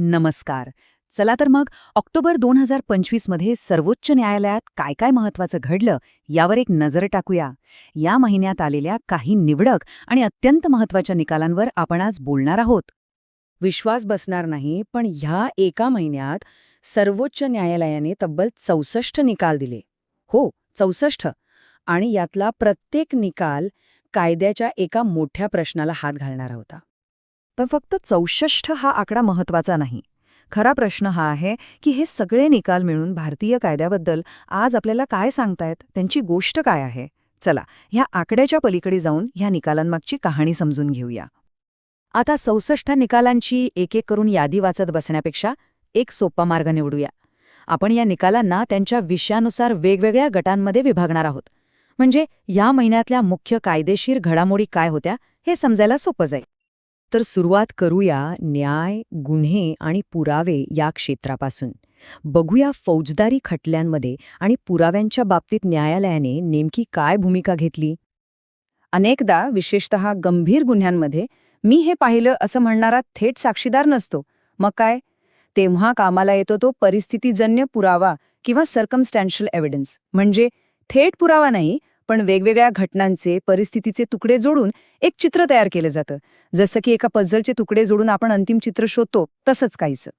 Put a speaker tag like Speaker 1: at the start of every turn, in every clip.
Speaker 1: नमस्कार. चला तर मग ऑक्टोबर दोन हजार पंचवीसमध्ये सर्वोच्च न्यायालयात काय काय महत्वाचं घडलं यावर एक नजर टाकूया. या महिन्यात आलेल्या काही निवडक आणि अत्यंत महत्त्वाच्या निकालांवर आपण आज बोलणार आहोत.
Speaker 2: विश्वास बसणार नाही पण ह्या एका महिन्यात सर्वोच्च न्यायालयाने तब्बल चौसष्ट निकाल दिले. हो चौसष्ट. आणि यातला प्रत्येक निकाल कायद्याच्या एका मोठ्या प्रश्नाला हात घालणारा होता.
Speaker 1: पण फक्त चौसष्ट हा आकडा महत्त्वाचा नाही. खरा प्रश्न हा आहे की हे सगळे निकाल मिळून भारतीय कायद्याबद्दल आज आपल्याला काय सांगतायत त्यांची गोष्ट काय आहे? चला ह्या आकड्याच्या पलीकडे जाऊन ह्या निकालांमागची कहाणी समजून घेऊया. आता चौसष्ट निकालांची एक एक करून यादी वाचत बसण्यापेक्षा एक सोपा मार्ग निवडूया. आपण या निकालांना त्यांच्या विषयानुसार वेगवेगळ्या गटांमध्ये विभागणार आहोत. म्हणजे या महिन्यातल्या मुख्य कायदेशीर घडामोडी काय होत्या हे समजायला सोपं जाईल. तर सुरुवात करूया न्याय गुन्हे आणि पुरावे या क्षेत्रापासून. बघूया फौजदारी खटल्यांमध्ये आणि पुराव्यांच्या बाबतीत न्यायालयाने नेमकी काय भूमिका घेतली?
Speaker 2: अनेकदा विशेषतः गंभीर गुन्ह्यांमध्ये मी हे पाहिलं असं म्हणणारा थेट साक्षीदार नसतो. मग काय? तेव्हा कामाला येतो तो परिस्थितीजन्य पुरावा किंवा सर्कमस्टॅन्शियल एव्हिडन्स म्हणजे थेट पुरावा नाही पण वेगवेगळ्या घटनांचे परिस्थितीचे तुकडे जोडून एक चित्र तयार केलं जातं. जसं की एका पझलचे तुकडे जोडून आपण अंतिम चित्र शोधतो तसंच काहीसं.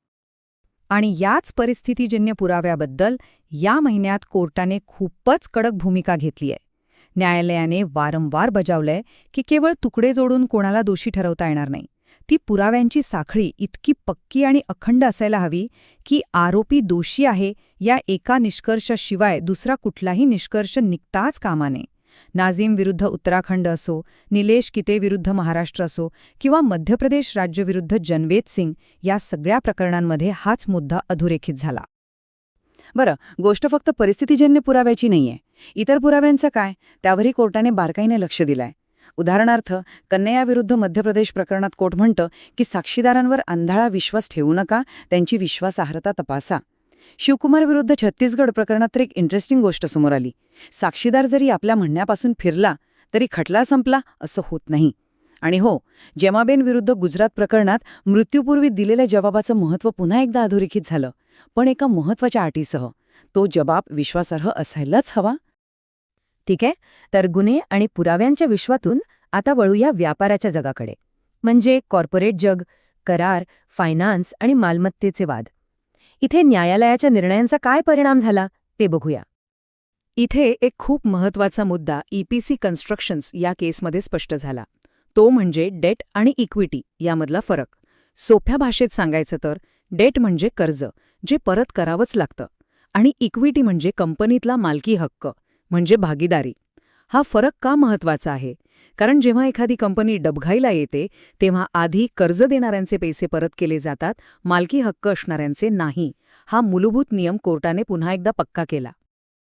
Speaker 1: आणि याच परिस्थितीजन्य पुराव्याबद्दल या महिन्यात कोर्टाने खूपच कडक भूमिका घेतली आहे न्यायालयाने वारंवार बजावलंय की केवळ तुकडे जोडून कोणाला दोषी ठरवता येणार नाही. ती पुराव्यांची साखळी इतकी पक्की आणि अखंड असायला हवी की आरोपी दोषी आहे या एका निष्कर्षाशिवाय दुसरा कुठलाही निष्कर्ष निघताच कामा नये नाझीम विरुद्ध उत्तराखंड असो निलेश किते विरुद्ध महाराष्ट्र असो किंवा मध्य प्रदेश राज्य विरुद्ध जनवेद सिंग या सगळ्या प्रकरणांमध्ये हाच मुद्दा अधोरेखित झाला.
Speaker 2: बरं गोष्ट फक्त परिस्थितीजन्य पुराव्याची नाहीये. इतर पुराव्यांचं काय? त्यावरही कोर्टाने बारकाईने लक्ष दिलंय. उदाहरणार्थ कन्नयाविरुद्ध मध्य प्रदेश प्रकरणात कोर्ट म्हणतं की साक्षीदारांवर अंधाळा विश्वास ठेवू नका त्यांची विश्वासार्हता तपासा. शिवकुमार विरुद्ध छत्तीसगड प्रकरणात तर एक इंटरेस्टिंग गोष्ट समोर आली. साक्षीदार जरी आपल्या म्हणण्यापासून फिरला तरी खटला संपला असं होत नाही. आणि हो जेमाबेन विरुद्ध गुजरात प्रकरणात मृत्यूपूर्वी दिलेल्या जबाबाचं महत्त्व पुन्हा एकदा अधोरेखित झालं पण एका महत्त्वाच्या अटीसह तो जबाब विश्वासार्ह असायलाच हवा.
Speaker 1: ठीक आहे? तर गुन्हे आणि पुराव्यांच्या विश्वातून आता वळूया व्यापाराच्या जगाकडे. म्हणजे कॉर्पोरेट जग करार फायनान्स आणि मालमत्तेचे वाद. इथे न्यायालयाच्या निर्णयांचा काय परिणाम झाला ते बघूया.
Speaker 2: इथे एक खूप महत्त्वाचा मुद्दा ईपीसी कन्स्ट्रक्शन्स या केसमध्ये स्पष्ट झाला. तो म्हणजे डेट आणि इक्विटी यामधला फरक. सोप्या भाषेत सांगायचं तर डेट म्हणजे कर्ज जे परत करावंच लागतं. आणि इक्विटी म्हणजे कंपनीतला मालकी हक्क. म्हणजे भागीदारी. हा फरक का महत्त्वाचा आहे? कारण जेव्हा एखादी कंपनी डबघाईला येते तेव्हा आधी कर्ज देणाऱ्यांचे पैसे परत केले जातात मालकी हक्क असणाऱ्यांचे नाही. हा मूलभूत नियम कोर्टाने पुन्हा एकदा पक्का केला.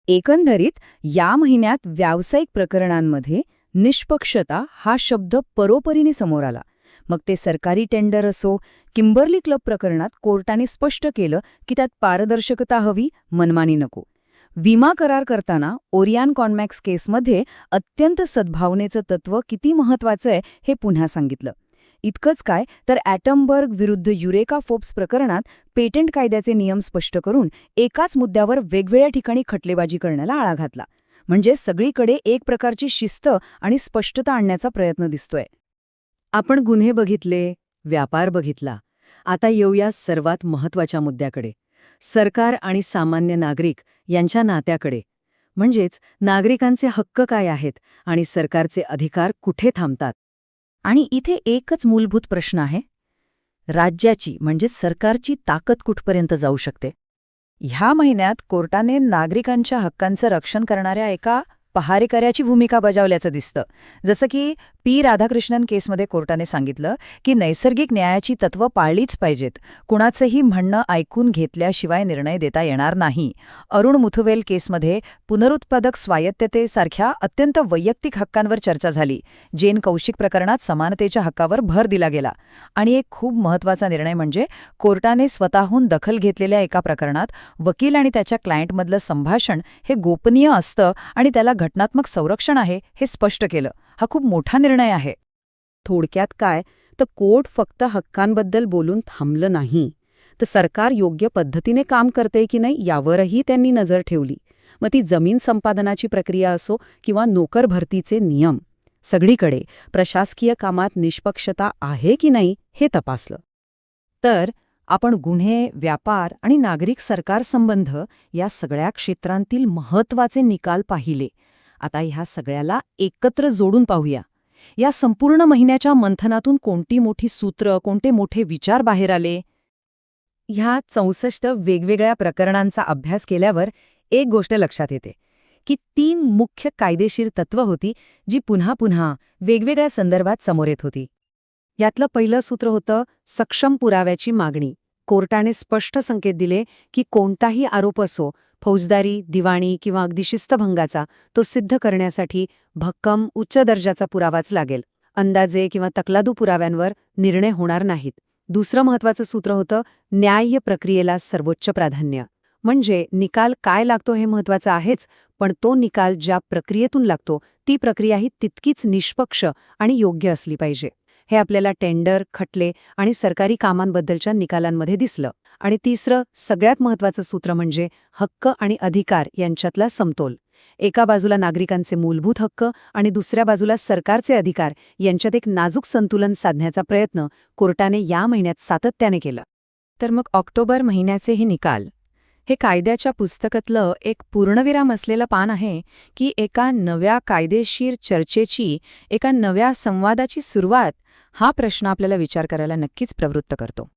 Speaker 2: एकंदरीत या महिन्यात व्यावसायिक प्रकरणांमध्ये निष्पक्षता हा शब्द परोपरीने समोर आला. मग ते सरकारी टेंडर असो किंबर्ली क्लब प्रकरणात कोर्टाने स्पष्ट केलं की त्यात पारदर्शकता हवी मनमानी नको. विमा करार करताना ओरियान कॉनमॅक्स केसमध्ये अत्यंत सद्भावनेचं तत्व किती महत्वाचं आहे हे पुन्हा सांगितलं. इतकंच काय तर ॲटमबर्ग विरुद्ध युरेका फोप्स प्रकरणात पेटंट कायद्याचे नियम स्पष्ट करून एकाच मुद्द्यावर वेगवेगळ्या ठिकाणी खटलेबाजी करण्याला आळा घातला. म्हणजे सगळीकडे एक प्रकारची शिस्त आणि स्पष्टता आणण्याचा प्रयत्न दिसतोय. आपण गुन्हे बघितले व्यापार बघितला. आता येऊया सर्वात महत्त्वाच्या मुद्द्याकडे. सरकार आणि सामान्य नागरिक यांच्या नात्याकडे. म्हणजेच नागरिकांचे हक्क काय आहेत आणि सरकारचे अधिकार कुठे थांबतात? आणि इथे एकच मूलभूत प्रश्न आहे. राज्याची म्हणजे सरकारची ताकद कुठपर्यंत जाऊ शकते? ह्या महिन्यात कोर्टाने नागरिकांच्या हक्कांचं रक्षण करणाऱ्या एका पहारेकऱ्याची भूमिका बजावल्याचं दिसतं. जसं की पी. राधाकृष्णन केसमध्ये कोर्टाने सांगितलं की नैसर्गिक न्यायाची तत्त्व पाळलीच पाहिजेत. कुणाचंही म्हणणं ऐकून घेतल्याशिवाय निर्णय देता येणार नाही. अरुण मुथुवेल केसमध्ये पुनरुत्पादक स्वायत्ततेसारख्या अत्यंत वैयक्तिक हक्कांवर चर्चा झाली. जेन कौशिक प्रकरणात समानतेच्या हक्कावर भर दिला गेला. आणि एक खूप महत्त्वाचा निर्णय म्हणजे कोर्टाने स्वतःहून दखल घेतलेल्या एका प्रकरणात वकील आणि त्याच्या क्लायंटमधलं संभाषण हे गोपनीय असतं आणि त्याला घटनात्मक संरक्षण आहे हे स्पष्ट केलं. हा खूप मोठा निर्णय निर्णय आहे. थोडक्यात काय? तर कोर्ट फक्त हक्कांबद्दल बोलून थांबलं नाही. तर सरकार योग्य पद्धतीने काम करते की नाही यावरही त्यांनी नजर ठेवली. मग ती जमीन संपादनाची प्रक्रिया असो किंवा नोकर भरतीचे नियम सगळीकडे प्रशासकीय कामात निष्पक्षता आहे की नाही हे तपासलं.
Speaker 1: तर आपण गुन्हे व्यापार आणि नागरिक सरकार संबंध या सगळ्या क्षेत्रांतील महत्त्वाचे निकाल पाहिले. आता ह्या सगळ्याला एकत्र जोडून पाहूया. या संपूर्ण महिन्याच्या मंथनातून कोणती मोठी सूत्र कोणते मोठे विचार बाहेर आले? ह्या चौसष्ट वेगवेगळ्या प्रकरणांचा अभ्यास केल्यावर एक गोष्ट लक्षात येते की तीन मुख्य कायदेशीर तत्व होती जी पुन्हा पुन्हा वेगवेगळ्या संदर्भात समोर येत होती. यातलं पहिलं सूत्र होतं सक्षम पुराव्याची मागणी. कोर्टाने स्पष्ट संकेत दिले की कोणताही आरोप असो फौजदारी दिवाणी किंवा अगदी शिस्तभंगाचा तो सिद्ध करण्यासाठी भक्कम उच्च दर्जाचा पुरावाच लागेल. अंदाजे किंवा तकलादू पुराव्यांवर निर्णय होणार नाहीत. दुसरं महत्वाचं सूत्र होतं न्याय्य प्रक्रियेला सर्वोच्च प्राधान्य. म्हणजे निकाल काय लागतो हे महत्वाचं आहेच पण तो निकाल ज्या प्रक्रियेतून लागतो ती प्रक्रियाही तितकीच निष्पक्ष आणि योग्य असली पाहिजे. हे आपल्याला टेंडर खटले आणि सरकारी कामांबद्दलच्या निकालांमध्ये दिसलं. आणि तिसरं सगळ्यात महत्वाचं सूत्र म्हणजे हक्क आणि अधिकार यांच्यातला समतोल. एका बाजूला नागरिकांचे मूलभूत हक्क आणि दुसऱ्या बाजूला सरकारचे अधिकार यांच्यात एक नाजूक संतुलन साधण्याचा प्रयत्न कोर्टाने या महिन्यात सातत्याने केला.
Speaker 2: तर मग ऑक्टोबर महिन्याचे हे निकाल. हे कायद्याच्या पुस्तकातलं एक पूर्णविराम असलेलं पान आहे की एका नव्या कायदेशीर चर्चेची एका नव्या संवादाची सुरुवात हा प्रश्न आपल्याला विचार करायला नक्कीच प्रवृत्त करतो.